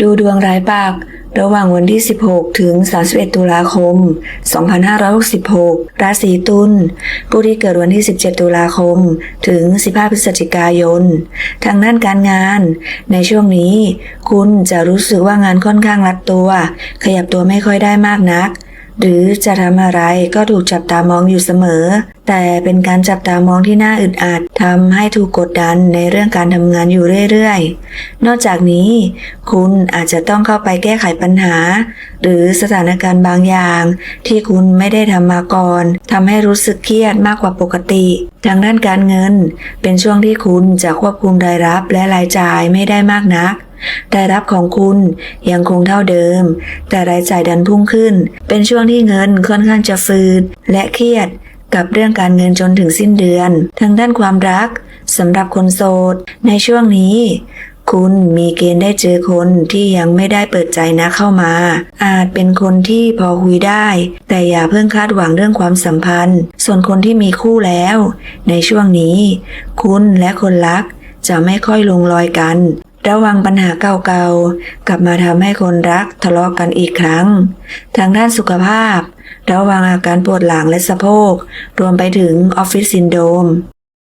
ดูดวงรายปักระหว่างวันที่ 16 ถึง 31 ตุลาคม 2566 ราศีตุล ผู้ที่เกิดวันที่ 17 ตุลาคม ถึง 15 พฤศจิกายน ทางด้านการงาน ในช่วงนี้ คุณจะรู้สึกว่างานค่อนข้างรัดตัว ขยับตัวไม่ค่อยได้มากนัก หรือจะทำอะไรก็ถูกจับตามองอยู่เสมอ แต่เป็นการจับตามองที่น่าอึดอัดทำให้ถูกกดดันในเรื่องการทำงานอยู่เรื่อยๆ นอกจากนี้ คุณอาจจะต้องเข้าไปแก้ไขปัญหา หรือสถานการณ์บางอย่าง ที่คุณไม่ได้ทำมาก่อนทำให้รู้สึกเครียดมากกว่าปกติทางด้านการเงิน เป็นช่วงที่คุณจะควบคุมรายรับและรายจ่ายไม่ได้มากนัก รายรับของคุณยังคงเท่าเดิม แต่รายจ่ายดันพุ่งขึ้น เป็นช่วงที่เงินค่อนข้างจะฟืดและเครียดกับเรื่องการเงินจนถึงสิ้นเดือนทางด้านความรักสำหรับคนโสด ในช่วงนี้ คุณมีเกณฑ์ได้เจอคนที่ยังไม่ได้เปิดใจนะเข้ามา อาจเป็นคนที่พอคุยได้ แต่อย่าเพิ่งคาดหวังเรื่องความสัมพันธ์ ส่วนคนที่มีคู่แล้ว ในช่วงนี้ คุณและคนรักจะไม่ค่อยลงรอยกัน ระวังปัญหาเก่าๆ กลับมาทำให้คนรักทะเลาะกันอีกครั้ง ทางด้านสุขภาพ ระวังอาการปวดหลังและสะโพก รวมไปถึงออฟฟิศซินโดรม